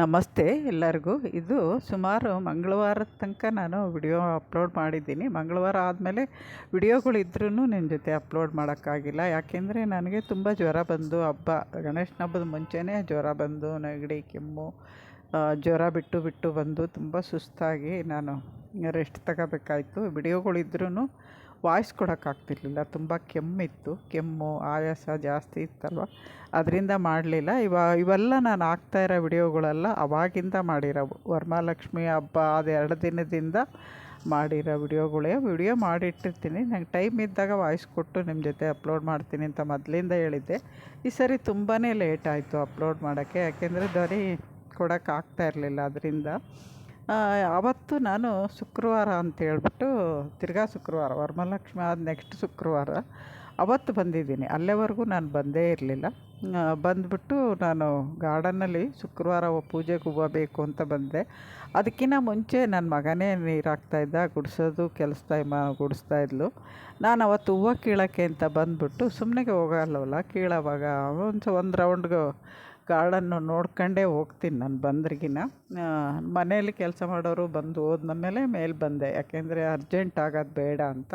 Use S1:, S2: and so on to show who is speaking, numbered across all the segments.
S1: ನಮಸ್ತೆ ಎಲ್ಲರಿಗೂ. ಇದು ಸುಮಾರು ಮಂಗಳವಾರದ ತನಕ ನಾನು ವಿಡಿಯೋ ಅಪ್ಲೋಡ್ ಮಾಡಿದ್ದೀನಿ. ಮಂಗಳವಾರ ಆದಮೇಲೆ ವಿಡಿಯೋಗಳಿದ್ರೂ ನಿಮ್ಮ ಜೊತೆ ಅಪ್ಲೋಡ್ ಮಾಡೋಕ್ಕಾಗಿಲ್ಲ. ಯಾಕೆಂದರೆ ನನಗೆ ತುಂಬ ಜ್ವರ ಬಂದು ಹಬ್ಬ ಗಣೇಶನ ಹಬ್ಬದ ಮುಂಚೆನೇ ಜ್ವರ ಬಂದು, ನೆಗಡಿ, ಕೆಮ್ಮು ಜ್ವರ ಬಿಟ್ಟು ಬಿಟ್ಟು ಬಂದು ತುಂಬ ಸುಸ್ತಾಗಿ ನಾನು ರೆಸ್ಟ್ ತಗೋಬೇಕಾಯ್ತು. ವಿಡಿಯೋಗಳಿದ್ರೂ ವಾಯ್ಸ್ ಕೊಡೋಕ್ಕಾಗ್ತಿರ್ಲಿಲ್ಲ ತುಂಬ ಕೆಮ್ಮಿತ್ತು. ಕೆಮ್ಮು, ಆಯಾಸ ಜಾಸ್ತಿ ಇತ್ತಲ್ವ? ಅದರಿಂದ ಮಾಡಲಿಲ್ಲ. ಇವ, ಇವೆಲ್ಲ ನಾನು ಹಾಕ್ತಾಯಿರೋ ವಿಡಿಯೋಗಳೆಲ್ಲ ಅವಾಗಿಂದ ಮಾಡಿರೋವು. ವರಮಹಾಲಕ್ಷ್ಮಿ ಹಬ್ಬ ಅದು ಎರಡು ದಿನದಿಂದ ಮಾಡಿರೋ ವಿಡಿಯೋಗಳೇ. ವಿಡಿಯೋ ಮಾಡಿಟ್ಟಿರ್ತೀನಿ. ನಂಗೆ ಟೈಮ್ ಇದ್ದಾಗ ವಾಯ್ಸ್ ಕೊಟ್ಟು ನಿಮ್ಮ ಜೊತೆ ಅಪ್ಲೋಡ್ ಮಾಡ್ತೀನಿ ಅಂತ ಮೊದಲಿಂದ ಹೇಳಿದ್ದೆ. ಈ ಸರಿ ತುಂಬಾ ಲೇಟ್ ಆಯಿತು ಅಪ್ಲೋಡ್ ಮಾಡೋಕ್ಕೆ. ಯಾಕೆಂದರೆ ಧ್ವನಿ ಕೊಡೋಕ್ಕಾಗ್ತಾ ಇರಲಿಲ್ಲ. ಅದರಿಂದ ಆವತ್ತು ನಾನು ಶುಕ್ರವಾರ ಅಂತ ಹೇಳ್ಬಿಟ್ಟು ತಿರ್ಗಾ ಶುಕ್ರವಾರ, ವರಮಹಾಲಕ್ಷ್ಮಿ ಆದ ನೆಕ್ಸ್ಟ್ ಶುಕ್ರವಾರ ಅವತ್ತು ಬಂದಿದ್ದೀನಿ. ಅಲ್ಲೇವರೆಗೂ ನಾನು ಬಂದೇ ಇರಲಿಲ್ಲ. ಬಂದುಬಿಟ್ಟು ನಾನು ಗಾರ್ಡನ್ನಲ್ಲಿ ಶುಕ್ರವಾರ ಪೂಜೆಗೆ ಹೂವು ಬೇಕು ಅಂತ ಬಂದೆ. ಅದಕ್ಕಿಂತ ಮುಂಚೆ ನನ್ನ ಮಗನೇ ನೀರು ಹಾಕ್ತಾಯಿದ್ದ ಗುಡಿಸೋದು ಕೆಲಸ ಇಮ್ಮ ಗುಡಿಸ್ತಾ ಇದ್ಲು. ನಾನು ಅವತ್ತು ಹೂವು ಕೀಳೋಕ್ಕೆ ಅಂತ ಬಂದುಬಿಟ್ಟು ಸುಮ್ಮನೆಗೆ ಹೋಗಲ್ಲವಲ್ಲ, ಕೀಳೋವಾಗ ಒಂದು ಒಂದು ರೌಂಡ್ಗೆ ಗಾರ್ಡನ್ನು ನೋಡ್ಕೊಂಡೇ ಹೋಗ್ತೀನಿ ನಾನು ಬಂದ್ರಿಗಿನ. ಮನೆಯಲ್ಲಿ ಕೆಲಸ ಮಾಡೋರು ಬಂದು ಹೋದ್ಮೇಲೆ ಮೇಲೆ ಬಂದೆ. ಯಾಕೆಂದರೆ ಅರ್ಜೆಂಟ್ ಆಗೋದು ಬೇಡ ಅಂತ.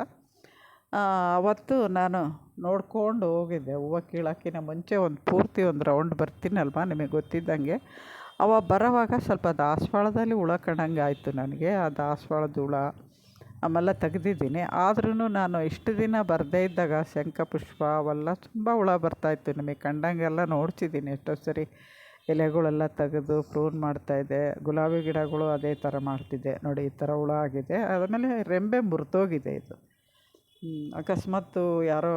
S1: ಅವತ್ತು ನಾನು ನೋಡ್ಕೊಂಡು ಹೋಗಿದ್ದೆ. ಹೂವು ಕೀಳೋಕ್ಕಿಂತ ಮುಂಚೆ ಒಂದು ಪೂರ್ತಿ ಒಂದು ರೌಂಡ್ ಬರ್ತೀನಲ್ವ ನಿಮಗೆ ಗೊತ್ತಿದ್ದಂಗೆ. ಅವ ಬರೋವಾಗ ಸ್ವಲ್ಪ ದಾಸವಾಳದಲ್ಲಿ ಹುಳ ಕಂಡಂಗೆ ಆಯಿತು ನನಗೆ. ಆ ದಾಸವಾಳದ ಹುಳ ಆಮೇಲೆ ತೆಗೆದಿದ್ದೀನಿ. ಆದ್ರೂ ನಾನು ಇಷ್ಟು ದಿನ ಬರದೇ ಇದ್ದಾಗ ಶಂಖಪುಷ್ಪ, ಅವೆಲ್ಲ ತುಂಬ ಹುಳ ಬರ್ತಾಯಿತ್ತು ನಿಮಗೆ ಕಂಡಂಗೆಲ್ಲ ನೋಡ್ತಿದ್ದೀನಿ ಎಷ್ಟೋ ಸರಿ. ಎಲೆಗಳೆಲ್ಲ ತೆಗೆದು ಪ್ರೂನ್ ಮಾಡ್ತಾಯಿದ್ದೆ ಗುಲಾಬಿ ಗಿಡಗಳು ಅದೇ ಥರ ಮಾಡ್ತಿದ್ದೆ ನೋಡಿ, ಈ ಥರ ಹುಳ ಆಗಿದೆ. ಆಮೇಲೆ ರೆಂಬೆ ಮುರಿದೋಗಿದೆ ಇದು. ಅಕಸ್ಮಾತ್ ಯಾರೋ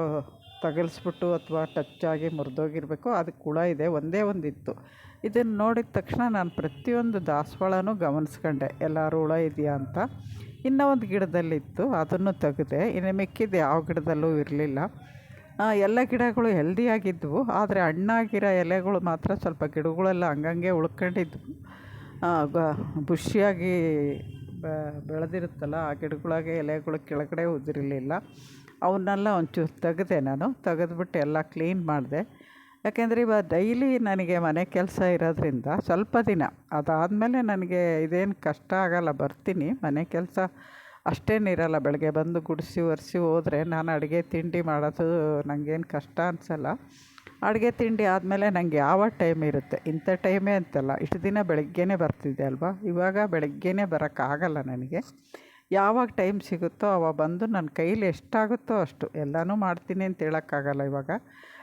S1: ತಗಲ್ಸ್ಬಿಟ್ಟು ಅಥವಾ ಟಚ್ ಆಗಿ ಮುರಿದೋಗಿರ್ಬೇಕು, ಅದಕ್ಕೆ ಹುಳ ಇದೆ. ಒಂದೇ ಒಂದು ಇತ್ತು ಇದನ್ನು ನೋಡಿದ ತಕ್ಷಣ ನಾನು ಪ್ರತಿಯೊಂದು ದಾಸವಾಳನೂ ಗಮನಿಸ್ಕೊಂಡೆ. ಎಲ್ಲರೂ ಹುಳ ಇದೆಯಾ ಅಂತ. ಇನ್ನೂ ಒಂದು ಗಿಡದಲ್ಲಿತ್ತು, ಅದನ್ನು ತೆಗೆದೆ, ಇನ್ನು ಮಿಕ್ಕಿದ್ದು ಯಾವ ಗಿಡದಲ್ಲೂ ಇರಲಿಲ್ಲ. ಎಲ್ಲ ಗಿಡಗಳು ಹೆಲ್ದಿಯಾಗಿದ್ವು ಆದರೆ ಹಣ್ಣಾಗಿರೋ ಎಲೆಗಳು ಮಾತ್ರ ಸ್ವಲ್ಪ ಗಿಡಗಳೆಲ್ಲ ಹಂಗಂಗೆ ಉಳ್ಕೊಂಡಿದ್ವು ಬುಷಿಯಾಗಿ ಬೆಳೆದಿರುತ್ತಲ್ಲ, ಆ ಗಿಡಗಳಾಗೆ ಎಲೆಗಳು ಕೆಳಗಡೆ ಉದುರಿಲಿಲ್ಲ ಅವನ್ನೆಲ್ಲ ಒಂಚೂರು ತೆಗೆದೆ ನಾನು, ತೆಗೆದ್ಬಿಟ್ಟು ಎಲ್ಲ ಕ್ಲೀನ್ ಮಾಡಿದೆ. ಯಾಕೆಂದರೆ ಇವಾಗ ಡೈಲಿ ನನಗೆ ಮನೆ ಕೆಲಸ ಇರೋದ್ರಿಂದ ಸ್ವಲ್ಪ ದಿನ ಅದಾದಮೇಲೆ ನನಗೆ ಇದೇನು ಕಷ್ಟ ಆಗಲ್ಲ, ಬರ್ತೀನಿ ಮನೆ ಕೆಲಸ ಅಷ್ಟೇನಿರಲ್ಲ ಬೆಳಗ್ಗೆ ಬಂದು ಗುಡಿಸಿ ಒರೆಸಿ ಹೋದರೆ ನಾನು ಅಡುಗೆ ತಿಂಡಿ ಮಾಡೋದು ನನಗೇನು ಕಷ್ಟ ಅನಿಸಲ್ಲ. ಅಡುಗೆ ತಿಂಡಿ ಆದಮೇಲೆ ನನಗೆ ಯಾವ ಟೈಮ್ ಇರುತ್ತೆ? ಇಂಥ ಟೈಮೇ ಅಂತಲ್ಲ. ಇಷ್ಟು ದಿನ ಬೆಳಗ್ಗೆನೇ ಬರ್ತಿದ್ದೆ ಅಲ್ವಾ? ಇವಾಗ ಬೆಳಗ್ಗೆನೇ ಬರೋಕ್ಕಾಗಲ್ಲ ನನಗೆ. ಯಾವಾಗ ಟೈಮ್ ಸಿಗುತ್ತೋ ಅವಾಗ ಬಂದು ನನ್ನ ಕೈಲಿ ಎಷ್ಟಾಗುತ್ತೋ ಅಷ್ಟು. ಎಲ್ಲನೂ ಮಾಡ್ತೀನಿ ಅಂತ ಹೇಳೋಕ್ಕಾಗಲ್ಲ ಇವಾಗ.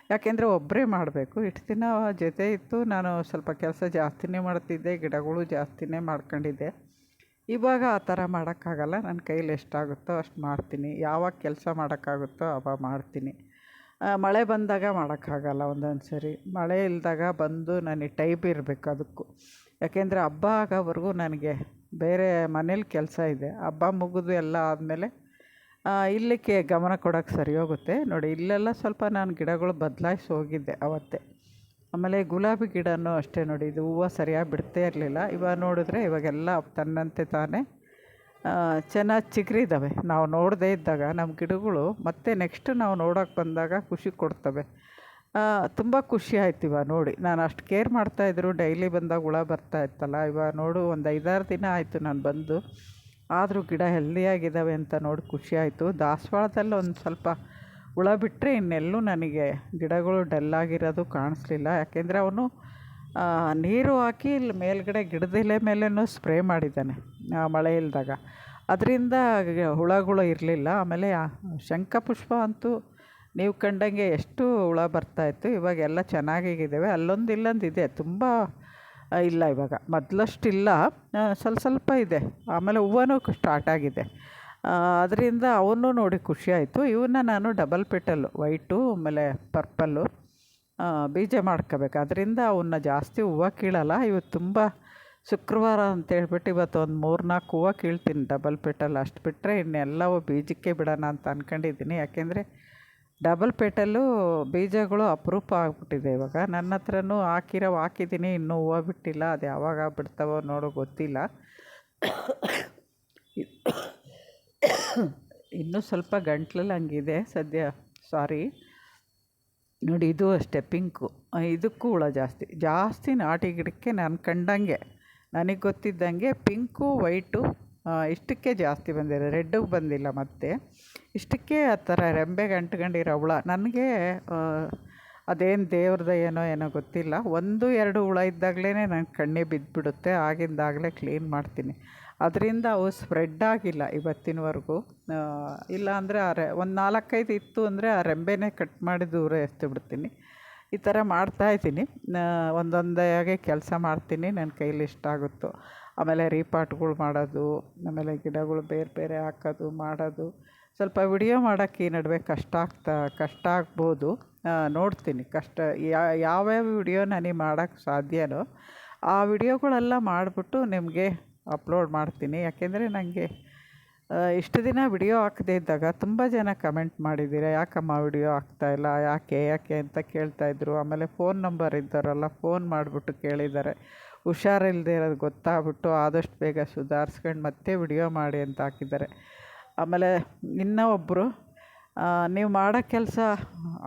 S1: ಯಾಕೆಂದರೆ ಒಬ್ಬರೇ ಮಾಡಬೇಕು. ಇಷ್ಟು ದಿನ ಜೊತೆ ಇತ್ತು. ನಾನು ಸ್ವಲ್ಪ ಕೆಲಸ ಜಾಸ್ತಿನೇ ಮಾಡ್ತಿದ್ದೆ. ಗಿಡಗಳು ಜಾಸ್ತಿನೇ ಮಾಡ್ಕೊಂಡಿದ್ದೆ. ಇವಾಗ ಆ ಥರ ಮಾಡೋಕ್ಕಾಗಲ್ಲ. ನನ್ನ ಕೈಲಿ ಎಷ್ಟಾಗುತ್ತೋ ಅಷ್ಟು ಮಾಡ್ತೀನಿ. ಯಾವಾಗ ಕೆಲಸ ಮಾಡೋಕ್ಕಾಗುತ್ತೋ ಅವಾಗ ಮಾಡ್ತೀನಿ. ಮಳೆ ಬಂದಾಗ ಮಾಡೋಕ್ಕಾಗಲ್ಲ ಒಂದೊಂದು ಸರಿ ಮಳೆ ಇಲ್ಲದಾಗ ಬಂದು ನನಗೆ ಟೈಪ್ ಇರಬೇಕು ಅದಕ್ಕೂ. ಯಾಕೆಂದರೆ ಹಬ್ಬ ಆಗೋವರೆಗೂ ನನಗೆ ಬೇರೆ ಮನೇಲಿ ಕೆಲಸ ಇದೆ. ಹಬ್ಬ ಮುಗಿದು ಎಲ್ಲ ಆದಮೇಲೆ ಇಲ್ಲಿಗೆ ಗಮನ ಕೊಡೋಕ್ಕೆ ಸರಿ ಹೋಗುತ್ತೆ. ನೋಡಿ, ಇಲ್ಲೆಲ್ಲ ಸ್ವಲ್ಪ ನಾನು ಗಿಡಗಳು ಬದಲಾಯಿಸಿ ಹೋಗಿದ್ದೆ ಅವತ್ತೇ. ಆಮೇಲೆ ಗುಲಾಬಿ ಗಿಡನೂ ಅಷ್ಟೇ ನೋಡಿ, ಇದು ಹೂವು ಸರಿಯಾಗಿ ಬಿಡ್ತೇ ಇರಲಿಲ್ಲ. ಇವಾಗ ನೋಡಿದ್ರೆ ಇವಾಗೆಲ್ಲ ತನ್ನಂತೆ ತಾನೇ ಚೆನ್ನಾಗಿ ಚಿಗುರಿದ್ದಾವೆ ನಾವು ನೋಡದೇ ಇದ್ದಾಗ ನಮ್ಮ ಗಿಡಗಳು ಮತ್ತೆ ನೆಕ್ಸ್ಟ್ ನಾವು ನೋಡೋಕೆ ಬಂದಾಗ ಖುಷಿ ಕೊಡ್ತವೆ. ತುಂಬ ಖುಷಿ ಆಯ್ತು ಇವಾಗ ನೋಡಿ. ನಾನು ಅಷ್ಟು ಕೇರ್ ಮಾಡ್ತಾಯಿದ್ರು ಡೈಲಿ ಬಂದಾಗ ಹುಳ ಬರ್ತಾ ಇತ್ತಲ್ಲ. ಇವಾಗ ನೋಡು, ಒಂದು ಐದಾರು ದಿನ ಆಯಿತು ನಾನು ಬಂದು. ಆದರೂ ಗಿಡ ಹೆಲ್ದಿಯಾಗಿದ್ದಾವೆ ಅಂತ ನೋಡಿ ಖುಷಿಯಾಯಿತು ದಾಸವಾಳದಲ್ಲಿ ಒಂದು ಸ್ವಲ್ಪ ಹುಳ ಬಿಟ್ಟರೆ ಇನ್ನೆಲ್ಲೂ ನನಗೆ ಗಿಡಗಳು ಡಲ್ಲಾಗಿರೋದು ಕಾಣಿಸ್ಲಿಲ್ಲ. ಯಾಕೆಂದರೆ ಅವನು ನೀರು ಹಾಕಿ ಇಲ್ಲಿ ಮೇಲ್ಗಡೆ ಗಿಡದೆಲೆ ಮೇಲೇನೂ ಸ್ಪ್ರೇ ಮಾಡಿದ್ದಾನೆ ಮಳೆ ಇಲ್ದಾಗ. ಅದರಿಂದ ಹುಳಗಳು ಇರಲಿಲ್ಲ. ಆಮೇಲೆ ಶಂಖಪುಷ್ಪ ಅಂತೂ ನೀವು ಕಂಡಂಗೆ ಎಷ್ಟು ಹುಳ ಬರ್ತಾಯಿತ್ತು ಇವಾಗೆಲ್ಲ ಚೆನ್ನಾಗಿದ್ದಾವೆ ಅಲ್ಲೊಂದು ಇಲ್ಲೊಂದು ಇದೆ. ತುಂಬ ಇಲ್ಲ ಇವಾಗ. ಮೊದಲಷ್ಟಿಲ್ಲ. ಸ್ವಲ್ಪ ಸ್ವಲ್ಪ ಇದೆ. ಆಮೇಲೆ ಹೂವನೂ ಸ್ಟಾರ್ಟ್ ಆಗಿದೆ. ಅದರಿಂದ ಅವನ್ನೂ ನೋಡಿ ಖುಷಿ ಆಯಿತು. ಇವನ್ನ ನಾನು ಡಬಲ್ ಪೆಟಲ್ಲು ವೈಟು ಆಮೇಲೆ ಪರ್ಪಲ್ಲು ಬೀಜ ಮಾಡ್ಕೋಬೇಕು. ಅದರಿಂದ ಅವನ್ನ ಜಾಸ್ತಿ ಹೂವು ಕೀಳಲ್ಲ. ಇವತ್ತು ತುಂಬ ಶುಕ್ರವಾರ ಅಂತ ಹೇಳ್ಬಿಟ್ಟು ಇವತ್ತು ಒಂದು ಮೂರು ನಾಲ್ಕು ಹೂವು ಕೀಳ್ತೀನಿ. ಡಬಲ್ ಪೆಟಲ್ ಅಷ್ಟು ಬಿಟ್ಟರೆ ಇನ್ನೆಲ್ಲವೂ ಬೀಜಕ್ಕೆ ಬಿಡೋಣ ಅಂತ ಅಂದ್ಕೊಂಡಿದ್ದೀನಿ ಯಾಕೆಂದರೆ ಡಬಲ್ ಪೆಟಲ್ಲು ಬೀಜಗಳು ಅಪರೂಪ ಆಗಿಬಿಟ್ಟಿದೆ ಇವಾಗ. ನನ್ನ ಹತ್ರನೂ ಹಾಕಿರೋ ಹಾಕಿದ್ದೀನಿ, ಇನ್ನೂ ಹೂವು ಬಿಟ್ಟಿಲ್ಲ, ಅದು ಯಾವಾಗ ಬಿಡ್ತಾವೋ ನೋಡೋ ಗೊತ್ತಿಲ್ಲ. ಇನ್ನೂ ಸ್ವಲ್ಪ ಗಂಟ್ಲಲ್ಲಿ ಹಂಗಿದೆ ಸದ್ಯ, ಸಾರಿ. ನೋಡಿ, ಇದು ಅಷ್ಟೇ, ಪಿಂಕು. ಇದಕ್ಕೂ ಹುಳ ಜಾಸ್ತಿ. ಜಾಸ್ತಿ ನಾಟಿ ಗಿಡಕ್ಕೆ ನಾನು ಕಂಡಂಗೆ, ನನಗೆ ಗೊತ್ತಿದ್ದಂಗೆ ಪಿಂಕು, ವೈಟು ಇಷ್ಟಕ್ಕೆ ಜಾಸ್ತಿ ಬಂದಿದೆ. ರೆಡ್ಡಿಗೆ ಬಂದಿಲ್ಲ ಮತ್ತೆ. ಇಷ್ಟಕ್ಕೆ ಆ ಥರ ರೆಂಬೆಗೆ ಅಂಟ್ಕೊಂಡಿರೋ ಹುಳ. ನನಗೆ ಅದೇನು ದೇವ್ರದ್ದು ಏನೋ ಏನೋ ಗೊತ್ತಿಲ್ಲ. ಒಂದು, ಎರಡು ಹುಳ ಇದ್ದಾಗಲೇ ನನ್ನ ಕಣ್ಣಿಗೆ ಬಿದ್ದುಬಿಡುತ್ತೆ ಆಗಿಂದಾಗಲೇ ಕ್ಲೀನ್ ಮಾಡ್ತೀನಿ. ಅದರಿಂದ ಅವು ಸ್ಪ್ರೆಡ್ ಆಗಿಲ್ಲ ಇವತ್ತಿನವರೆಗೂ. ಇಲ್ಲ ಅಂದರೆ ಆ ರೆ, ಒಂದು ನಾಲ್ಕೈದು ಇತ್ತು ಅಂದರೆ ಆ ರೆಂಬೆನೇ ಕಟ್ ಮಾಡಿ ದೂರ ಎತ್ತಿಬಿಡ್ತೀನಿ ಈ ಥರ ಮಾಡ್ತಾಯಿದ್ದೀನಿ ಒಂದೊಂದಾಗೆ ಕೆಲಸ ಮಾಡ್ತೀನಿ. ನನ್ನ ಕೈಲಿ ಎಷ್ಟಾಗುತ್ತೋ ಆಮೇಲೆ ರೀಪಾಟ್ಗಳು ಮಾಡೋದು, ಆಮೇಲೆ ಗಿಡಗಳು ಬೇರೆ ಬೇರೆ ಹಾಕೋದು, ಮಾಡೋದು. ಸ್ವಲ್ಪ ವಿಡಿಯೋ ಮಾಡೋಕ್ಕೆ ಈ ನಡುವೆ ಕಷ್ಟ ಆಗ್ತಾ, ಕಷ್ಟ ಆಗ್ಬೋದು. ನೋಡ್ತೀನಿ ಕಷ್ಟ ಯಾವ್ಯಾವ ವಿಡಿಯೋ ನನಗೆ ಮಾಡೋಕ್ಕೆ ಸಾಧ್ಯನೋ ಆ ವಿಡಿಯೋಗಳೆಲ್ಲ ಮಾಡಿಬಿಟ್ಟು ನಿಮಗೆ ಅಪ್ಲೋಡ್ ಮಾಡ್ತೀನಿ. ಯಾಕೆಂದರೆ ನನಗೆ ಇಷ್ಟು ದಿನ ವಿಡಿಯೋ ಹಾಕದೇ ಇದ್ದಾಗ ತುಂಬ ಜನ ಕಮೆಂಟ್ ಮಾಡಿದ್ದೀರ, ಯಾಕಮ್ಮ ವಿಡಿಯೋ ಹಾಕ್ತಾಯಿಲ್ಲ ಯಾಕೆ ಯಾಕೆ ಅಂತ ಕೇಳ್ತಾಯಿದ್ರು ಆಮೇಲೆ ಫೋನ್ ನಂಬರ್ ಇದ್ದಾರಲ್ಲ ಫೋನ್ ಮಾಡಿಬಿಟ್ಟು ಕೇಳಿದ್ದಾರೆ. ಹುಷಾರಿಲ್ಲದೆ ಇರೋದು ಗೊತ್ತಾಗ್ಬಿಟ್ಟು ಆದಷ್ಟು ಬೇಗ ಸುಧಾರಿಸ್ಕೊಂಡು ಮತ್ತೆ ವಿಡಿಯೋ ಮಾಡಿ ಅಂತ ಹಾಕಿದ್ದಾರೆ. ಆಮೇಲೆ ಇನ್ನೂ ಒಬ್ಬರು ನೀವು ಮಾಡೋ ಕೆಲಸ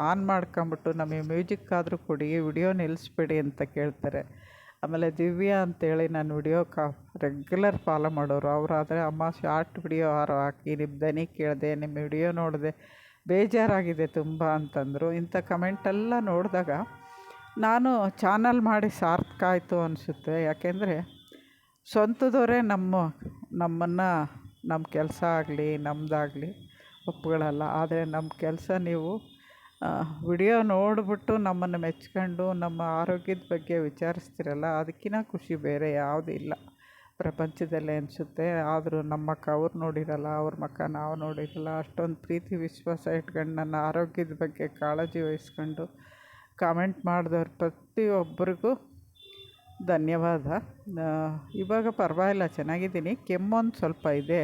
S1: ಆನ್ ಮಾಡ್ಕೊಂಬಿಟ್ಟು ನಮಗೆ ಮ್ಯೂಸಿಕ್ ಆದರೂ ಕೊಡಿ, ವಿಡಿಯೋ ನಿಲ್ಲಿಸ್ಬೇಡಿ ಅಂತ ಕೇಳ್ತಾರೆ. ಆಮೇಲೆ ದಿವ್ಯಾ ಅಂತೇಳಿ ನಾನು ವಿಡಿಯೋ ಕಾ ರೆಗ್ಯುಲರ್ ಫಾಲೋ ಮಾಡೋರು ಅವರಾದರೆ ಅಮ್ಮ ಶಾರ್ಟ್ ವಿಡಿಯೋ ಆರು ಹಾಕಿ ನಿಮ್ಮ ದನಿ ಕೇಳಿದೆ ನಿಮ್ಮ ವಿಡಿಯೋ ನೋಡಿದೆ, ಬೇಜಾರಾಗಿದೆ ತುಂಬ ಅಂತಂದರು. ಇಂಥ ಕಮೆಂಟೆಲ್ಲ ನೋಡಿದಾಗ ನಾನು ಚಾನಲ್ ಮಾಡಿ ಸಾರ್ಥಕ ಆಯಿತು ಅನಿಸುತ್ತೆ. ಯಾಕೆಂದರೆ, ಸ್ವಂತದವರೇ ನಮ್ಮ, ನಮ್ಮನ್ನು ನಮ್ಮ ಕೆಲಸ ಆಗಲಿ ನಮ್ಮದಾಗಲಿ ಒಪ್ಪುಗಳಲ್ಲ. ಆದರೆ ನಮ್ಮ ಕೆಲಸ ನೀವು ವಿಡಿಯೋ ನೋಡಿಬಿಟ್ಟು ನಮ್ಮನ್ನು ಮೆಚ್ಕೊಂಡು ನಮ್ಮ ಆರೋಗ್ಯದ ಬಗ್ಗೆ ವಿಚಾರಿಸ್ತಿರಲ್ಲ ಅದಕ್ಕಿಂತ ಖುಷಿ ಬೇರೆ ಯಾವುದೂ ಇಲ್ಲ. ಪ್ರಪಂಚದಲ್ಲೇ ಅನಿಸುತ್ತೆ, ಆದರೂ ನಮ್ಮ ಮಕ್ಕ ಅವ್ರು ನೋಡಿರಲ್ಲ, ಅವ್ರ ಮಕ್ಕ ನಾವು ನೋಡಿರಲ್ಲ, ಅಷ್ಟೊಂದು ಪ್ರೀತಿ, ವಿಶ್ವಾಸ ಇಟ್ಕೊಂಡು ನನ್ನ ಆರೋಗ್ಯದ ಬಗ್ಗೆ ಕಾಳಜಿ ವಹಿಸ್ಕೊಂಡು ಕಾಮೆಂಟ್ ಮಾಡಿದವ್ರು ಪ್ರತಿಯೊಬ್ಬರಿಗೂ ಧನ್ಯವಾದ. ಇವಾಗ ಪರವಾಗಿಲ್ಲ, ಚೆನ್ನಾಗಿದ್ದೀನಿ. ಕೆಮ್ಮೊಂದು ಸ್ವಲ್ಪ ಇದೆ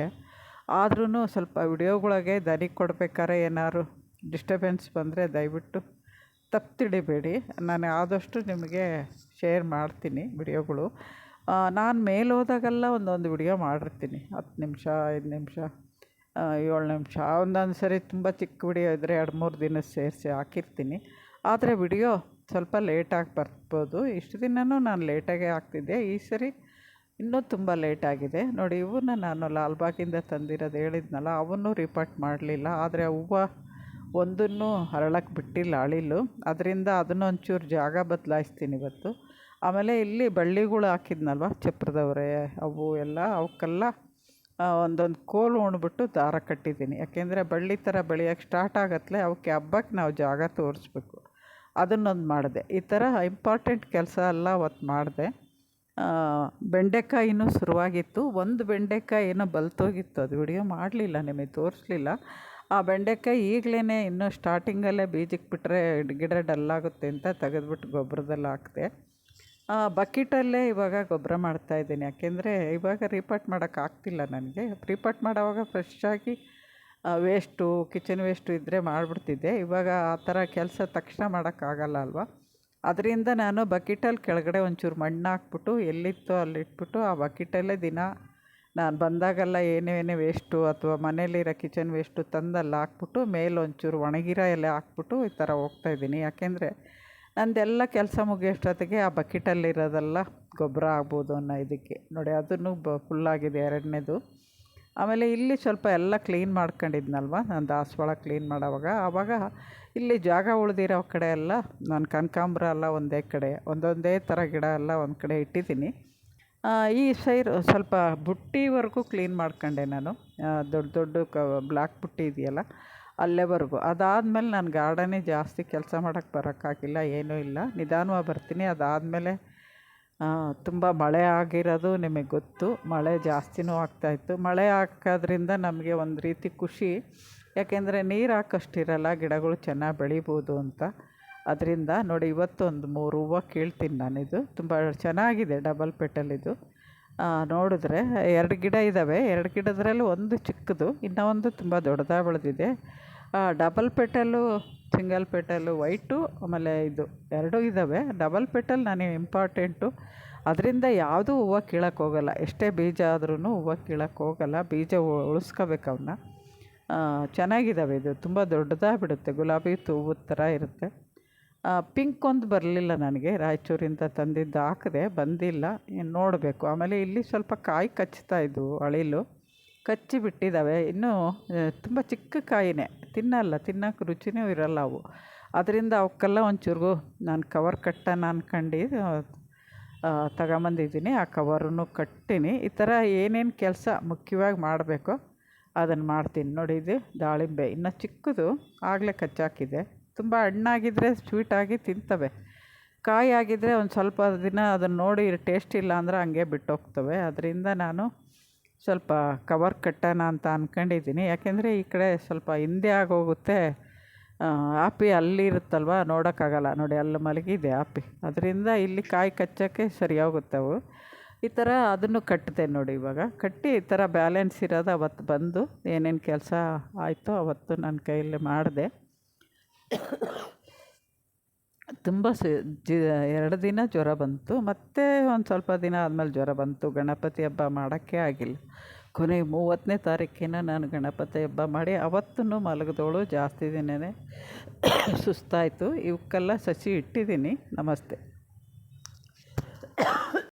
S1: ಆದ್ರೂ ಸ್ವಲ್ಪ ವಿಡಿಯೋಗಳಿಗೆ ದನಿಗೆ ಕೊಡ್ಬೇಕಾರೆ ಏನಾದ್ರು ಡಿಸ್ಟರ್ಬೆನ್ಸ್ ಬಂದರೆ ದಯವಿಟ್ಟು ತಪ್ಪು ನಾನು ಆದಷ್ಟು ನಿಮಗೆ ಶೇರ್ ಮಾಡ್ತೀನಿ ವಿಡಿಯೋಗಳು. ನಾನು ಮೇಲೆ ಹೋದಾಗೆಲ್ಲ ಒಂದೊಂದು ವಿಡಿಯೋ ಮಾಡಿರ್ತೀನಿ. ಹತ್ತು ನಿಮಿಷ, ಐದು ನಿಮಿಷ ಏಳು ನಿಮಿಷ, ಒಂದೊಂದು ಸರಿ ತುಂಬ ಚಿಕ್ಕ ವಿಡಿಯೋ ಇದ್ದರೆ ಎರಡು ಮೂರು ದಿನ ಸೇರಿಸಿ ಹಾಕಿರ್ತೀನಿ. ಆದರೆ ವಿಡಿಯೋ ಸ್ವಲ್ಪ ಲೇಟಾಗಿ ಬರ್ಬೋದು. ಇಷ್ಟು ದಿನವೂ ನಾನು ಲೇಟಾಗೇ ಹಾಕ್ತಿದ್ದೆ. ಈ ಸರಿ ಇನ್ನೂ ತುಂಬ ಲೇಟಾಗಿದೆ ನೋಡಿ ಇವನ್ನ ನಾನು ಲಾಲ್ಬಾಗಿಂದ ತಂದಿರೋದು ಹೇಳಿದ್ನಲ್ಲ ಅವನ್ನೂ ರಿಪೋರ್ಟ್ ಮಾಡಲಿಲ್ಲ. ಆದರೆ ಹೂವು ಒಂದನ್ನು ಹರಳಕ್ಕೆ ಬಿಟ್ಟಿಲ್ಲ ಅಳಿಲು. ಅದರಿಂದ ಅದನ್ನೊಂಚೂರು ಜಾಗ ಬದಲಾಯಿಸ್ತೀನಿ ಇವತ್ತು. ಆಮೇಲೆ ಇಲ್ಲಿ ಬಳ್ಳಿಗಳು ಹಾಕಿದ್ನಲ್ವ ಚಪ್ರದವರೆ ಅವು ಎಲ್ಲ, ಅವಕ್ಕೆಲ್ಲ ಒಂದೊಂದು ಕೋಲು ಉಣ್ಬಿಟ್ಟು ದಾರ ಕಟ್ಟಿದ್ದೀನಿ. ಯಾಕೆಂದರೆ ಬಳ್ಳಿ ಥರ ಬೆಳೆಯೋಕ್ಕೆ ಸ್ಟಾರ್ಟ್ ಆಗತ್ತಲೆ ಅವಕ್ಕೆ ಹಬ್ಬಕ್ಕೆ ನಾವು ಜಾಗ ತೋರಿಸ್ಬೇಕು. ಅದನ್ನೊಂದು ಮಾಡಿದೆ. ಈ ಥರ ಇಂಪಾರ್ಟೆಂಟ್ ಕೆಲಸ ಎಲ್ಲ ಅವತ್ತು ಮಾಡಿದೆ. ಬೆಂಡೆಕಾಯಿನೂ ಶುರುವಾಗಿತ್ತು. ಒಂದು ಬೆಂಡೆಕಾಯಿ ಏನೋ ಬಲ್ತೋಗಿತ್ತು ಅದು ವಿಡಿಯೋ ಮಾಡಲಿಲ್ಲ ನಿಮಗೆ, ತೋರಿಸ್ಲಿಲ್ಲ. ಆ ಬೆಂಡೆಕಾಯಿ ಈಗಲೇ ಇನ್ನೂ ಸ್ಟಾರ್ಟಿಂಗಲ್ಲೇ ಬೀಜಕ್ಕೆ ಬಿಟ್ಟರೆ ಗಿಡ ಡಲ್ಲಾಗುತ್ತೆ ಅಂತ ತೆಗೆದ್ಬಿಟ್ಟು ಗೊಬ್ಬರದಲ್ಲಿ ಹಾಕಿದೆ. ಬಕೆಟಲ್ಲೇ ಇವಾಗ ಗೊಬ್ಬರ ಮಾಡ್ತಾಯಿದ್ದೀನಿ ಯಾಕೆಂದರೆ ಇವಾಗ ರೀಪಾಟ್ ಮಾಡೋಕ್ಕಾಗ್ತಿಲ್ಲ ನನಗೆ. ರೀಪಾಟ್ ಮಾಡೋವಾಗ ಫ್ರೆಶ್ಶಾಗಿ ವೇಸ್ಟು ಕಿಚನ್ ವೇಸ್ಟು ಇದ್ದರೆ ಮಾಡಿಬಿಡ್ತಿದ್ದೆ. ಇವಾಗ ಆ ಥರ ಕೆಲಸ ತಕ್ಷಣ ಮಾಡೋಕ್ಕಾಗಲ್ಲ ಅಲ್ವಾ? ಅದರಿಂದ ನಾನು ಬಕೆಟಲ್ಲಿ ಕೆಳಗಡೆ ಒಂಚೂರು ಮಣ್ಣು ಹಾಕ್ಬಿಟ್ಟು ಎಲ್ಲಿತ್ತೋ ಅಲ್ಲಿಟ್ಬಿಟ್ಟು ಆ ಬಕೆಟಲ್ಲೇ ದಿನ ನಾನು ಬಂದಾಗೆಲ್ಲ ಏನೇನೇ ವೇಸ್ಟು ಅಥವಾ ಮನೇಲಿರೋ ಕಿಚನ್ ವೇಸ್ಟು ತಂದಲ್ಲಿ ಹಾಕ್ಬಿಟ್ಟು ಮೇಲೆ ಒಂಚೂರು ಒಣಗಿರೋ ಎಲೆ ಹಾಕ್ಬಿಟ್ಟು ಈ ಥರ ಹೋಗ್ತಾಯಿದ್ದೀನಿ ಯಾಕೆಂದರೆ ನಂದೆಲ್ಲ ಕೆಲಸ ಮುಗಿಯೋಷ್ಟೊತ್ತಿಗೆ ಆ ಬಕೆಟಲ್ಲಿರೋದೆಲ್ಲ ಗೊಬ್ಬರ ಆಗ್ಬೋದು ಅನ್ನೋ ಇದಕ್ಕೆ. ನೋಡಿ, ಅದನ್ನು ಬ ಫುಲ್ಲಾಗಿದೆ ಎರಡನೇದು. ಆಮೇಲೆ ಇಲ್ಲಿ ಸ್ವಲ್ಪ ಎಲ್ಲ ಕ್ಲೀನ್ ಮಾಡ್ಕೊಂಡಿದ್ನಲ್ವ? ನಾನು ದಾಸವಾಳ ಕ್ಲೀನ್ ಮಾಡೋವಾಗ. ಆವಾಗ ಇಲ್ಲಿ ಜಾಗ ಉಳಿದಿರೋ ಕಡೆ ಎಲ್ಲ, ನಾನು ಕನಕಾಂಬ್ರ ಎಲ್ಲ ಒಂದೇ ಕಡೆ, ಒಂದೊಂದೇ ಥರ ಗಿಡ ಎಲ್ಲ ಒಂದು ಕಡೆ ಇಟ್ಟಿದ್ದೀನಿ. ಈ ಸೈಡ್ ಸ್ವಲ್ಪ ಬುಟ್ಟಿವರೆಗೂ ಕ್ಲೀನ್ ಮಾಡ್ಕೊಂಡೆ ನಾನು. ದೊಡ್ಡ ದೊಡ್ಡ ಕ ಬ್ಲ್ಯಾಕ್ ಬುಟ್ಟಿ ಇದೆಯಲ್ಲ ಅಲ್ಲೇವರೆಗೂ ಅದಾದಮೇಲೆ ನಾನು ಗಾರ್ಡನೇ ಜಾಸ್ತಿ ಕೆಲಸ ಮಾಡೋಕ್ಕೆ ಬರೋಕ್ಕಾಗಿಲ್ಲ, ಏನೂ ಇಲ್ಲ. ನಿಧಾನವಾಗಿ ಬರ್ತೀನಿ. ಅದಾದಮೇಲೆ ತುಂಬ ಮಳೆ ಆಗಿರೋದು ನಿಮಗೆ ಗೊತ್ತು. ಮಳೆ ಜಾಸ್ತಿನೂ ಆಗ್ತಾಯಿತ್ತು ಮಳೆ ಹಾಕೋದ್ರಿಂದ ನಮಗೆ ಒಂದು ರೀತಿ ಖುಷಿ. ಯಾಕೆಂದರೆ ನೀರು ಹಾಕೋಷ್ಟಿರಲ್ಲ, ಗಿಡಗಳು ಚೆನ್ನಾಗಿ ಬೆಳಿಬೋದು ಅಂತ. ಅದರಿಂದ ನೋಡಿ ಇವತ್ತೊಂದು ಮೂರು ಹೂವು ಕೀಳ್ತೀನಿ ನಾನಿದು. ತುಂಬ ಚೆನ್ನಾಗಿದೆ ಡಬಲ್ ಪೆಟಲಿದು ನೋಡಿದ್ರೆ ಎರಡು ಗಿಡ ಇದ್ದಾವೆ ಎರಡು ಗಿಡದ್ರಲ್ಲಿ ಒಂದು ಚಿಕ್ಕದು, ಇನ್ನೂ ಒಂದು ತುಂಬ ದೊಡ್ಡದಾಗಿ ಬೆಳೆದಿದೆ double petal single petal white ಆಮೇಲೆ ಇದು ಎರಡೂ ಇದ್ದಾವೆ ಡಬಲ್ ಪೆಟಲ್ ನನಗೆ ಇಂಪಾರ್ಟೆಂಟು ಅದರಿಂದ ಯಾವುದೂ ಹೂವು ಕೀಳಕ್ಕೆ ಹೋಗಲ್ಲ. ಎಷ್ಟೇ ಬೀಜ ಆದ್ರೂ ಹೂವು ಕೀಳಕ್ಕೆ ಹೋಗಲ್ಲ. ಬೀಜ ಉಳಿಸ್ಕೋಬೇಕು ಅವನ್ನ ಚೆನ್ನಾಗಿದ್ದಾವೆ ಇದು. ತುಂಬ ದೊಡ್ಡದಾಗಿ ಬಿಡುತ್ತೆ ಗುಲಾಬಿ ಹೂವು ಥರ ಇರುತ್ತೆ. ಪಿಂಕ್ ಒಂದು ಬರಲಿಲ್ಲ ನನಗೆ. ರಾಯಚೂರಿಂದ ತಂದಿದ್ದು ಹಾಕಿದೆ ಬಂದಿಲ್ಲ. ಇನ್ನು ನೋಡಬೇಕು. ಆಮೇಲೆ ಇಲ್ಲಿ ಸ್ವಲ್ಪ ಕಾಯಿ ಕಚ್ತಾ ಇದ್ವು ಅಳಿಲು. ಕಚ್ಚಿ ಬಿಟ್ಟಿದ್ದಾವೆ ಇನ್ನೂ ತುಂಬ ಚಿಕ್ಕ ಕಾಯಿನೇ. ತಿನ್ನಲ್ಲ. ತಿನ್ನೋಕೆ ರುಚಿನೂ ಇರಲ್ಲ ಅವು. ಅದರಿಂದ ಅವಕ್ಕೆಲ್ಲ ಒಂಚೂರಿಗೂ ನಾನು ಕವರ್ ಕಟ್ಟೋಣ ಅನ್ಕಂಡು ತಗೊಂಬಂದಿದ್ದೀನಿ. ಆ ಕವರನ್ನು ಕಟ್ಟೀನಿ. ಈ ಥರ ಏನೇನು ಕೆಲಸ ಮುಖ್ಯವಾಗಿ ಮಾಡಬೇಕು ಅದನ್ನು ಮಾಡ್ತೀನಿ. ನೋಡಿ, ಇದು ದಾಳಿಂಬೆ. ಇನ್ನು ಚಿಕ್ಕದು ಆಗಲೇ ಕಚ್ಚಾಕಿದೆ. ತುಂಬ ಹಣ್ಣಾಗಿದ್ದರೆ ಸ್ವೀಟಾಗಿ ತಿಂತವೆ. ಕಾಯಿ ಆಗಿದ್ದರೆ ಒಂದು ಸ್ವಲ್ಪ ದಿನ ಅದನ್ನು ನೋಡಿ ಟೇಸ್ಟ್ ಇಲ್ಲ ಅಂದರೆ ಹಂಗೆ ಬಿಟ್ಟೋಗ್ತವೆ. ಅದರಿಂದ ನಾನು ಸ್ವಲ್ಪ ಕವರ್ ಕಟ್ಟೋಣ ಅಂತ ಅಂದ್ಕೊಂಡಿದ್ದೀನಿ ಯಾಕೆಂದರೆ ಈ ಕಡೆ ಸ್ವಲ್ಪ ಹಿಂದೆ ಆಗೋಗುತ್ತೆ. ಆಪಿ ಅಲ್ಲಿರುತ್ತಲ್ವ ನೋಡೋಕ್ಕಾಗಲ್ಲ. ನೋಡಿ, ಅಲ್ಲಿ ಮಲಗಿದೆ ಆಪಿ. ಅದರಿಂದ ಇಲ್ಲಿ ಕಾಯಿ ಕಚ್ಚೋಕ್ಕೆ ಸರಿ ಹೋಗುತ್ತೆ ಅವು. ಈ ಥರ ಅದನ್ನು ಕಟ್ಟಿದೆ ನೋಡಿ ಇವಾಗ. ಕಟ್ಟಿ ಈ ಥರ ಬ್ಯಾಲೆನ್ಸ್ ಇರೋದು ಅವತ್ತು ಬಂದು ಏನೇನು ಕೆಲಸ ಆಯಿತು ಅವತ್ತು ನನ್ನ ಕೈಯಲ್ಲಿ ಮಾಡಿದೆ. ತುಂಬ ಎರಡು ದಿನ ಜ್ವರ ಬಂತು. ಮತ್ತೆ ಒಂದು ಸ್ವಲ್ಪ ದಿನ ಆದಮೇಲೆ ಜ್ವರ ಬಂತು. ಗಣಪತಿ ಹಬ್ಬ ಮಾಡೋಕ್ಕೆ ಆಗಿಲ್ಲ. ಕೊನೆಗೆ ಮೂವತ್ತನೇ ತಾರೀಕಿನ ನಾನು ಗಣಪತಿ ಹಬ್ಬ ಮಾಡಿ ಅವತ್ತೂ ಮಲಗಿದವಳು ಜಾಸ್ತಿ ದಿನವೇ ಸುಸ್ತಾಯಿತು. ಇವಕ್ಕೆಲ್ಲ ಸಸಿ ಇಟ್ಟಿದ್ದೀನಿ. ನಮಸ್ತೆ.